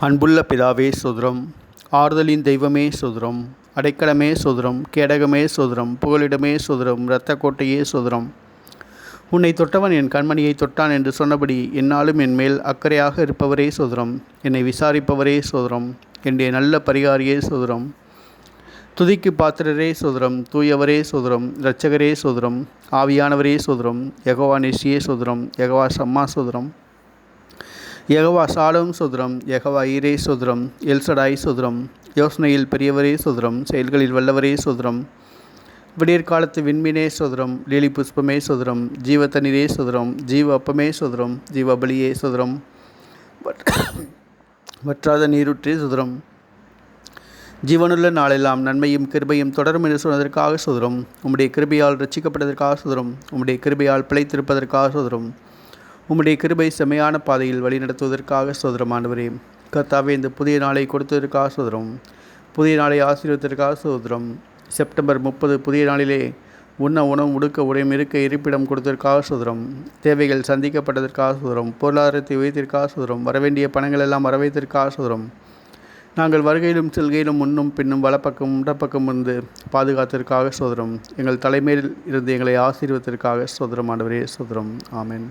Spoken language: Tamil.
அன்புள்ள பிதாவே சுதரம் ஆறுதலின் தெய்வமே சுதரம் அடைக்கலமே சுதரம் கேடகமே சுதரம் புகலிடமே சுதரம் இரத்த கோட்டையே சுதரம். உன்னை தொட்டவன் என் கண்மணியை தொட்டான் என்று சொன்னபடி என்னாலும் என் மேல் அக்கறையாக இருப்பவரே சுதரம் என்னை விசாரிப்பவரே சுதரம் என்னுடைய நல்ல பரிகாரியே சுதரம். துதிக்கு பாத்திரரே சுதரம் தூயவரே சுதரம் இரட்சகரே சுதரம் ஆவியானவரே சுதரம் யகவா நிஷியே சுதரம் யகவா சம்மா சுதரம். யகவா சாலும் சுதரம் யகவா ஈரே சுதரம் எல்சடாய் சுதரம் யோசனையில் பெரியவரே சுதரம் செயல்களில் வல்லவரே சுதரம் விடியற்காலத்து விண்மீனே சுதரம் லீலி புஷ்பமே சுதரம் ஜீவ தண்ணீரே சுதரம் ஜீவ அப்பமே சுதரம் ஜீவ பலியே சுதரம் வற்றாத நீருற்றே சுதரம் ஜீவனுள்ள நாளெல்லாம் நன்மையும் கிருபையும் தொடரும் என்று சொன்னதற்காக சுதரம் உம்முடைய கிருபையால் ரட்சிக்கப்பட்டதற்காக சுதரம் உம்முடைய கிருபையால் பிழைத்திருப்பதற்காக சுதரம் உம்முடைய கிருபை செமையான பாதையில் வழிநடத்துவதற்காக சோதரமானவரே கர்த்தாவே இந்த புதிய நாளை கொடுத்ததற்காக சோதரம். புதிய நாளை ஆசீர்வதற்காக சோதரம். செப்டம்பர் முப்பது புதிய நாளிலே உண்ண உணவு உடுக்க உடையும் இருக்க இருப்பிடம் கொடுத்ததற்காக சுதரம். தேவைகள் சந்திக்கப்பட்டதற்காக சுதரம். பொருளாதாரத்தை உயர்த்திற்காக சுதரம். வரவேண்டிய பணங்கள் எல்லாம் வரவைத்திற்காக சுதரம். நாங்கள் வருகையிலும் செல்கையிலும் முன்னும் பின்னும் வலப்பக்கம் இடப்பக்கம் இருந்து பாதுகாத்திற்காக சோதரம். எங்கள் தலைமையில் இருந்து எங்களை ஆசீர்வத்திற்காக சோதரம் ஆண்டவரே. சோதரம். ஆமேன்.